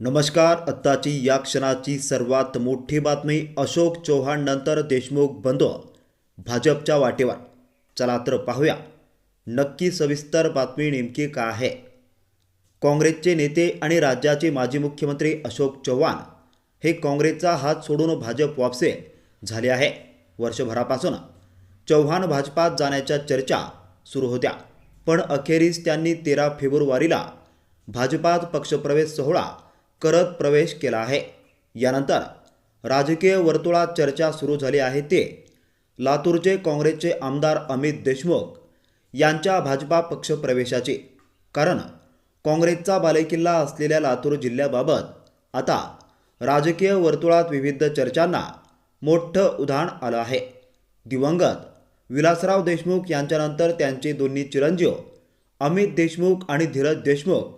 नमस्कार आत्ताची या क्षणाची सर्वात मोठी बातमी अशोक चव्हाण नंतर देशमुख बंधू भाजपच्या वाटेवर. चला तर पाहूया. नक्की सविस्तर बातमी नेमकी काय आहे? काँग्रेसचे नेते आणि राज्याचे माजी मुख्यमंत्री अशोक चव्हाण हे काँग्रेसचा हात सोडून भाजप वापसे झाले आहे. वर्षभरापासून चव्हाण भाजपात जाण्याच्या चर्चा सुरू होत्या. पण अखेरीस त्यांनी तेरा फेब्रुवारीला भाजपात पक्षप्रवेश सोहळा करत प्रवेश केला आहे. यानंतर राजकीय वर्तुळात चर्चा सुरू झाली आहे ते लातूरचे काँग्रेसचे आमदार अमित देशमुख यांच्या भाजपा पक्षप्रवेशाची कारण काँग्रेसचा बालेकिल्ला असलेल्या लातूर जिल्ह्याबाबत आता राजकीय वर्तुळात विविध चर्चांना मोठं उधाण आलं आहे. दिवंगत विलासराव देशमुख यांच्यानंतर त्यांचे दोन्ही चिरंजीव अमित देशमुख आणि धीरज देशमुख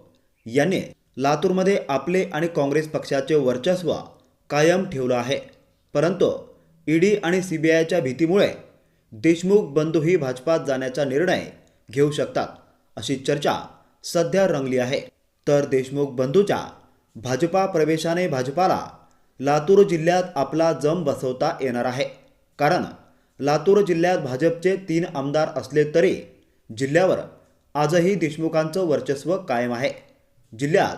यांनी लातूरमध्ये आपले आणि काँग्रेस पक्षाचे वर्चस्व कायम ठेवलं आहे. परंतु ईडी आणि सी बी आयच्या भीतीमुळे देशमुख बंधूही भाजपात जाण्याचा निर्णय घेऊ शकतात अशी चर्चा सध्या रंगली आहे. तर देशमुख बंधूच्या भाजपा प्रवेशाने भाजपाला लातूर जिल्ह्यात आपला जम बसवता येणार आहे. कारण लातूर जिल्ह्यात भाजपचे तीन आमदार असले तरी जिल्ह्यावर आजही देशमुखांचं वर्चस्व कायम आहे. जिल्ह्यात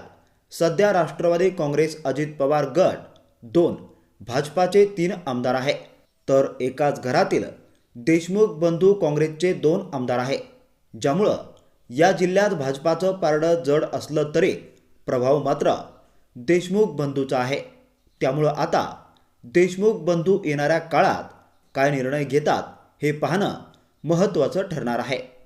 सध्या राष्ट्रवादी काँग्रेस अजित पवार गट दोन भाजपाचे तीन आमदार आहे. तर एकाच घरातील देशमुख बंधू काँग्रेसचे दोन आमदार आहे. ज्यामुळं या जिल्ह्यात भाजपाचं पारडं जड असलं तरी प्रभाव मात्र देशमुख बंधूचा आहे. त्यामुळं आता देशमुख बंधू येणाऱ्या काळात काय निर्णय घेतात हे पाहणं महत्त्वाचं ठरणार आहे.